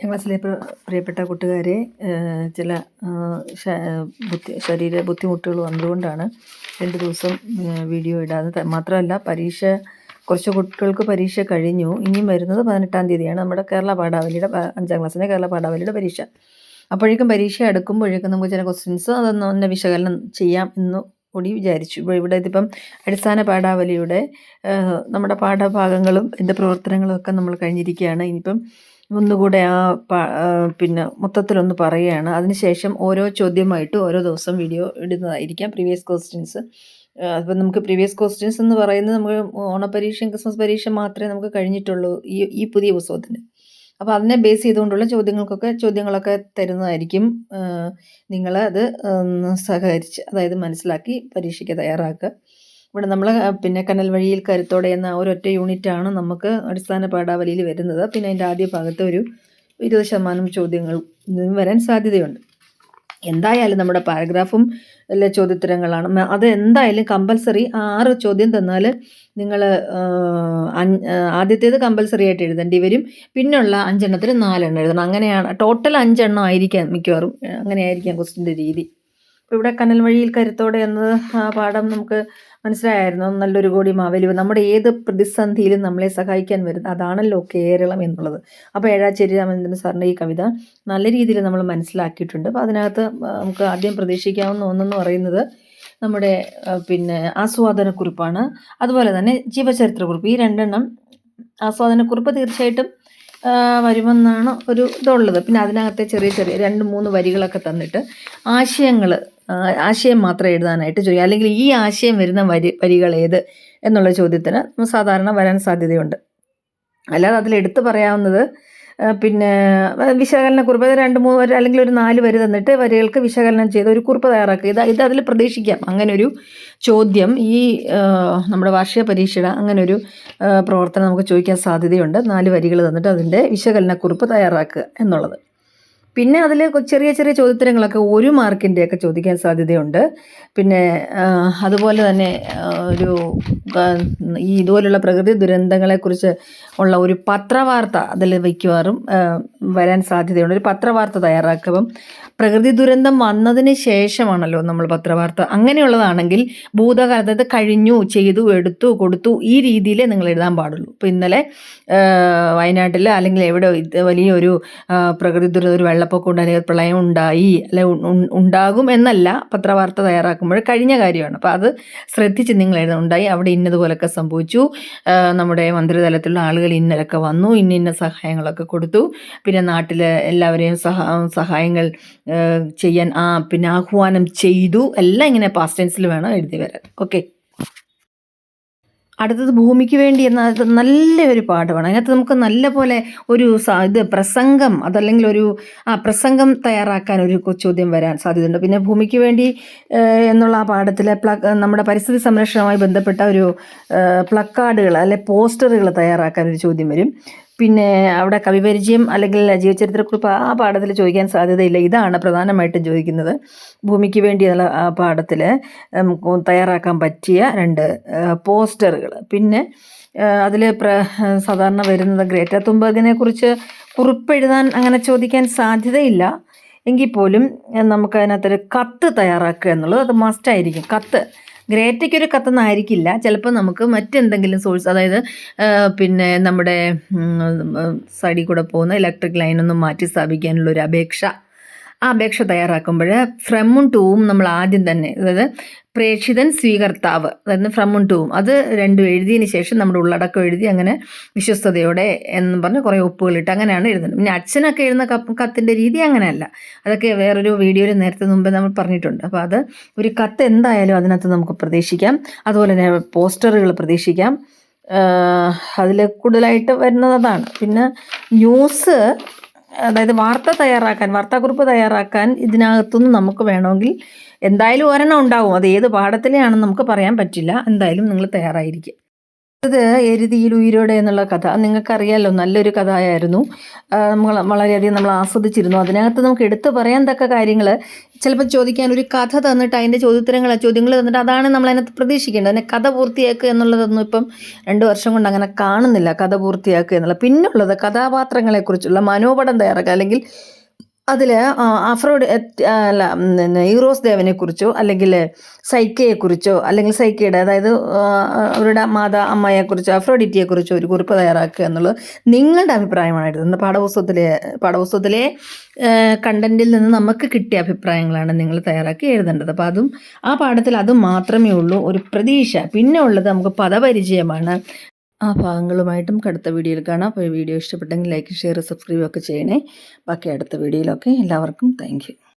ക്ലാസ്സിലെ പ്രിയപ്പെട്ട കൂട്ടുകാരെ ചില ബുദ്ധി ശരീര ബുദ്ധിമുട്ടുകൾ വന്നതുകൊണ്ടാണ് രണ്ട് ദിവസം വീഡിയോ ഇടാതെ മാത്രമല്ല പരീക്ഷ കുറച്ച് കുട്ടികൾക്ക് പരീക്ഷ കഴിഞ്ഞു. ഇനിയും വരുന്നത് പതിനെട്ടാം തീയതിയാണ്. നമ്മുടെ കേരള പാഠാവലിയുടെ അഞ്ചാം ക്ലാസ്സിന്റെ കേരള പാഠാവലിയുടെ പരീക്ഷ. അപ്പോഴേക്കും പരീക്ഷ അടുക്കുമ്പോഴേക്കും നമുക്ക് ചില ക്വസ്റ്റ്യൻസ് അതൊന്ന് ഒന്ന് വിശകലനം ചെയ്യാം എന്ന് കൂടി വിചാരിച്ചു. ഇപ്പോൾ ഇവിടെ ഇതിപ്പം അടിസ്ഥാന പാഠാവലിയുടെ നമ്മുടെ പാഠഭാഗങ്ങളും എന്റെ പ്രവർത്തനങ്ങളും ഒക്കെ നമ്മൾ കഴിഞ്ഞിരിക്കുകയാണ്. ഇനിയിപ്പം ഒന്നുകൂടെ ആ പിന്നെ മൊത്തത്തിലൊന്ന് പറയുകയാണ്. അതിനുശേഷം ഓരോ ചോദ്യമായിട്ട് ഓരോ ദിവസം വീഡിയോ ഇടുന്നതായിരിക്കാം പ്രീവിയസ് ക്വസ്റ്റ്യൻസ്. അപ്പം നമുക്ക് പ്രീവിയസ് ക്വസ്റ്റ്യൻസ് എന്ന് പറയുന്നത് നമുക്ക് ഓണപരീക്ഷയും ക്രിസ്മസ് പരീക്ഷ മാത്രമേ നമുക്ക് കഴിഞ്ഞിട്ടുള്ളൂ ഈ ഈ പുതിയ പുസ്തകത്തിന്. അപ്പോൾ അതിനെ ബേസ് ചെയ്തുകൊണ്ടുള്ള ചോദ്യങ്ങൾക്കൊക്കെ ചോദ്യങ്ങളൊക്കെ തരുന്നതായിരിക്കും. നിങ്ങൾ അത് സഹകരിച്ച് അതായത് മനസ്സിലാക്കി പരീക്ഷയ്ക്ക് തയ്യാറാക്കുക. ഇവിടെ നമ്മൾ പിന്നെ കനൽ വഴിയിൽ കരുത്തോടെ എന്ന ഒരൊറ്റ യൂണിറ്റാണ് നമുക്ക് അടിസ്ഥാന പാഠാവലിയിൽ വരുന്നത്. പിന്നെ അതിന്റെ ആദ്യ ഭാഗത്ത് ഒരു ഇരുപത് ശതമാനം ചോദ്യങ്ങൾ വരാൻ സാധ്യതയുണ്ട്. എന്തായാലും നമ്മുടെ പാരഗ്രാഫും അല്ലെ ചോദ്യോത്തരങ്ങളാണ്. അത് എന്തായാലും കമ്പൽസറി ആറ് ചോദ്യം തന്നാൽ നിങ്ങൾ ആദ്യത്തേത് കമ്പൽസറി ആയിട്ട് എഴുതേണ്ടി വരും. പിന്നുള്ള അഞ്ചെണ്ണത്തിന് നാലെണ്ണം എഴുതണം. അങ്ങനെയാണ്. ടോട്ടൽ അഞ്ചെണ്ണം ആയിരിക്കാം മിക്കവാറും. അങ്ങനെയായിരിക്കാം ക്വസ്റ്റിന്റെ രീതി. ഇപ്പോൾ ഇവിടെ കനൽ വഴിയിൽ കരുത്തോടെ എന്നത് ആ പാഠം നമുക്ക് മനസ്സിലായിരുന്നു നല്ലൊരു കോടി മാവലിവ് നമ്മുടെ ഏത് പ്രതിസന്ധിയിലും നമ്മളെ സഹായിക്കാൻ വരുന്നത് അതാണല്ലോ കേരളം എന്നുള്ളത്. അപ്പോൾ ഏഴാച്ചേരി രാമചന്ദ്രൻ സാറിന്റെ ഈ കവിത നല്ല രീതിയിൽ നമ്മൾ മനസ്സിലാക്കിയിട്ടുണ്ട്. അപ്പോൾ അതിനകത്ത് നമുക്ക് ആദ്യം പ്രതീക്ഷിക്കാവുന്ന ഒന്നെന്ന് പറയുന്നത് നമ്മുടെ പിന്നെ ആസ്വാദനക്കുറിപ്പാണ്. അതുപോലെ തന്നെ ജീവചരിത്രക്കുറിപ്പ്. ഈ രണ്ടെണ്ണം ആസ്വാദനക്കുറിപ്പ് തീർച്ചയായിട്ടും വരുമെന്നാണ് ഒരു ഇതുള്ളത്. പിന്നെ അതിനകത്തെ ചെറിയ ചെറിയ രണ്ട് മൂന്ന് വരികളൊക്കെ തന്നിട്ട് ആശയങ്ങൾ ആശയം മാത്രം എഴുതാനായിട്ട് ചോദിക്കുക അല്ലെങ്കിൽ ഈ ആശയം വരുന്ന വരി വരികൾ ഏത് എന്നുള്ള ചോദ്യത്തിന് സാധാരണ വരാൻ സാധ്യതയുണ്ട്. അല്ലാതെ അതിൽ എടുത്തു പറയാവുന്നത് പിന്നെ വിശകലന കുറിപ്പ് രണ്ട് മൂന്ന് അല്ലെങ്കിൽ ഒരു നാല് വരി തന്നിട്ട് വരികൾക്ക് വിശകലനം ചെയ്ത് ഒരു കുറിപ്പ് തയ്യാറാക്കുക. ഇത് ഇത് അതിൽ പ്രതീക്ഷിക്കാം. അങ്ങനൊരു ചോദ്യം ഈ നമ്മുടെ വാർഷിക പരീക്ഷയുടെ അങ്ങനൊരു പ്രവർത്തനം നമുക്ക് ചോദിക്കാൻ സാധ്യതയുണ്ട്. നാല് വരികൾ തന്നിട്ട് അതിന്റെ വിശകലന കുറിപ്പ് തയ്യാറാക്കുക എന്നുള്ളത്. പിന്നെ അതിൽ ചെറിയ ചെറിയ ചോദ്യത്തരങ്ങളൊക്കെ ഒരു മാർക്കിന്റെയൊക്കെ ചോദിക്കാൻ സാധ്യതയുണ്ട്. പിന്നെ അതുപോലെ തന്നെ ഒരു ഈ ഇതുപോലുള്ള പ്രകൃതി ദുരന്തങ്ങളെക്കുറിച്ച് ഉള്ള ഒരു പത്രവാർത്ത അതിൽ വയ്ക്കുവാറും വരാൻ സാധ്യതയുണ്ട്. ഒരു പത്രവാർത്ത തയ്യാറാക്കുമ്പം പ്രകൃതി ദുരന്തം വന്നതിന് ശേഷമാണല്ലോ നമ്മൾ പത്രവാർത്ത. അങ്ങനെയുള്ളതാണെങ്കിൽ ഭൂതകാലത്ത് കഴിഞ്ഞു ചെയ്തു എടുത്തു കൊടുത്തു ഈ രീതിയിലേ നിങ്ങൾ എഴുതാൻ പാടുള്ളൂ. ഇപ്പോൾ ഇന്നലെ വയനാട്ടിൽ അല്ലെങ്കിൽ എവിടെ വലിയൊരു പ്രകൃതി ദുരന്തം ഒരു വെള്ളപ്പൊക്കം ഉണ്ടായി പ്രളയം ഉണ്ടായി അല്ലെ ഉണ്ടാകും എന്നല്ല പത്രവാർത്ത തയ്യാറാക്കുമ്പോൾ കഴിഞ്ഞ കാര്യമാണ്. അപ്പോൾ അത് ശ്രദ്ധിച്ച് നിങ്ങൾ എഴുതുന്ന ഉണ്ടായി അവിടെ ഇന്നതുപോലൊക്കെ സംഭവിച്ചു. നമ്മുടെ മന്ത്രിതലത്തിലുള്ള ആളുകൾ ഇന്നലൊക്കെ വന്നു ഇന്ന ഇന്ന സഹായങ്ങളൊക്കെ കൊടുത്തു. പിന്നെ നാട്ടിൽ എല്ലാവരെയും സഹാ സഹായങ്ങൾ ചെയ്യാൻ ആ പിന്നെ ആഹ്വാനം ചെയ്തു. എല്ലാം ഇങ്ങനെ പാസ്റ്റ് ടെൻസിൽ വേണം എഴുതി വരാൻ. ഓക്കെ അടുത്തത് ഭൂമിക്ക് വേണ്ടി എന്ന നല്ലൊരു പാഠമാണ്. അതിനകത്ത് നമുക്ക് നല്ല പോലെ ഒരു ഇത് പ്രസംഗം അതല്ലെങ്കിൽ ഒരു ആ പ്രസംഗം തയ്യാറാക്കാൻ ഒരു ചോദ്യം വരാൻ സാധ്യതയുണ്ട്. പിന്നെ ഭൂമിക്ക് വേണ്ടി എന്നുള്ള ആ പാഠത്തിലെ നമ്മുടെ പരിസ്ഥിതി സംരക്ഷണവുമായി ബന്ധപ്പെട്ട ഒരു പ്ലക്കാർഡുകൾ അല്ലെ പോസ്റ്ററുകൾ തയ്യാറാക്കാൻ ഒരു ചോദ്യം വരും. പിന്നെ അവിടെ കവിപരിചയം അല്ലെങ്കിൽ ജീവചരിത്രക്കുറിപ്പ് ആ പാഠത്തിൽ ചോദിക്കാൻ സാധ്യതയില്ല. ഇതാണ് പ്രധാനമായിട്ടും ചോദിക്കുന്നത്. ഭൂമിക്ക് വേണ്ടി ആ പാഠത്തിൽ തയ്യാറാക്കാൻ പറ്റിയ രണ്ട് പോസ്റ്ററുകൾ പിന്നെ അതിൽ പ്ര സാധാരണ വരുന്നത് ഗ്രേറ്റ തുമ്പകിനെ കുറിച്ച് കുറിപ്പെഴുതാൻ അങ്ങനെ ചോദിക്കാൻ സാധ്യതയില്ല. എങ്കിൽ പോലും നമുക്ക് അതിനകത്തൊരു കത്ത് തയ്യാറാക്കുക എന്നുള്ളത് അത് മസ്റ്റായിരിക്കും കത്ത്. ഗ്രേറ്റയ്ക്കൊരു കത്തെന്നായിരിക്കില്ല. ചിലപ്പോൾ നമുക്ക് മറ്റെന്തെങ്കിലും സോഴ്സ് അതായത് പിന്നെ നമ്മുടെ സൈഡിൽ കൂടെ പോകുന്ന ഇലക്ട്രിക് ലൈനൊന്നും മാറ്റി സ്ഥാപിക്കാനുള്ളൊരു അപേക്ഷ ആ അപേക്ഷ തയ്യാറാക്കുമ്പോൾ ഫ്രമും ടൂവും നമ്മൾ ആദ്യം തന്നെ അതായത് പ്രേക്ഷിതൻ സ്വീകർത്താവ് അതായത് ഫ്രമും ടൂവും അത് രണ്ടും എഴുതിയതിന് ശേഷം നമ്മുടെ ഉള്ളടക്കം എഴുതി അങ്ങനെ വിശ്വസ്തയോടെ എന്ന് പറഞ്ഞ് കുറേ ഒപ്പുകളിട്ട് അങ്ങനെയാണ് എഴുതുന്നത്. പിന്നെ അച്ഛനൊക്കെ എഴുതുന്ന കത്തിന്റെ രീതി അങ്ങനെയല്ല. അതൊക്കെ വേറൊരു വീഡിയോയിൽ നേരത്തെ മുമ്പ് നമ്മൾ പറഞ്ഞിട്ടുണ്ട്. അപ്പോൾ അത് ഒരു കത്ത് എന്തായാലും അതിനകത്ത് നമുക്ക് പ്രതീക്ഷിക്കാം. അതുപോലെ തന്നെ പോസ്റ്ററുകൾ പ്രതീക്ഷിക്കാം. അതിൽ കൂടുതലായിട്ട് വരുന്നത് അതാണ്. പിന്നെ ന്യൂസ് അതായത് വാർത്ത തയ്യാറാക്കാൻ വാർത്താക്കുറിപ്പ് തയ്യാറാക്കാൻ ഇതിനകത്തുനിന്ന് നമുക്ക് വേണമെങ്കിൽ എന്തായാലും ഒരെണ്ണം ഉണ്ടാവും. അത് ഏത് പാഠത്തിലെയാണെന്ന് നമുക്ക് പറയാൻ പറ്റില്ല. എന്തായാലും നിങ്ങൾ തയ്യാറായിരിക്കും. ഇത് എരുതിയിൽ ഉയരോടെ എന്നുള്ള കഥ. നിങ്ങൾക്കറിയാലോ നല്ലൊരു കഥയായിരുന്നു. നമ്മൾ വളരെയധികം നമ്മൾ ആസ്വദിച്ചിരുന്നു. അതിനകത്ത് നമുക്ക് എടുത്തു പറയാൻ തക്ക കാര്യങ്ങൾ. ചിലപ്പോൾ ചോദിക്കാൻ ഒരു കഥ തന്നിട്ട് അതിന്റെ ചോദ്യോത്തരങ്ങൾ ചോദ്യങ്ങൾ തന്നിട്ട് അതാണ് നമ്മൾ അതിനകത്ത് പ്രതീക്ഷിക്കേണ്ടത്. അതിനെ കഥ പൂർത്തിയാക്കുക എന്നുള്ളതൊന്നും ഇപ്പം രണ്ട് വർഷം കൊണ്ട് അങ്ങനെ കാണുന്നില്ല കഥ പൂർത്തിയാക്കുക എന്നുള്ള. പിന്നുള്ളത് കഥാപാത്രങ്ങളെക്കുറിച്ചുള്ള മനോപടം തയ്യാറാക്കുക. അല്ലെങ്കിൽ അതിൽ അഫ്രോഡ് അല്ല ഈറോസ് ദേവനെ കുറിച്ചോ അല്ലെങ്കിൽ സൈക്കയെ കുറിച്ചോ അല്ലെങ്കിൽ സൈക്കയുടെ അതായത് അവരുടെ മാതാ അമ്മയെ കുറിച്ചോ അഫ്രോഡിറ്റിയെ കുറിച്ചോ ഒരു കുറിപ്പ് തയ്യാറാക്കുക എന്നുള്ളത് നിങ്ങളുടെ അഭിപ്രായമാണ് എഴുതുന്നത് പാഠപുസ്തകത്തിലെ പാഠപുസ്തകത്തിലെ കണ്ടന്റിൽ നിന്ന് നമുക്ക് കിട്ടിയ അഭിപ്രായങ്ങളാണ് നിങ്ങൾ തയ്യാറാക്കി എഴുതേണ്ടത്. അപ്പോൾ അതും ആ പാഠത്തിൽ അത് മാത്രമേ ഉള്ളൂ. ഒരു പ്രതീക്ഷ. പിന്നെ ഉള്ളത് നമുക്ക് പദപരിചയമാണ്. ആ ഭാഗങ്ങളുമായിട്ടും അടുത്ത വീഡിയോയിൽ കാണാം. അപ്പോൾ ഈ വീഡിയോ ഇഷ്ടപ്പെട്ടെങ്കിൽ ലൈക്ക് ഷെയർ സബ്സ്ക്രൈബ് ഒക്കെ ചെയ്യണേ. ബാക്കി അടുത്ത വീഡിയോയിലൊക്കെ എല്ലാവർക്കും താങ്ക്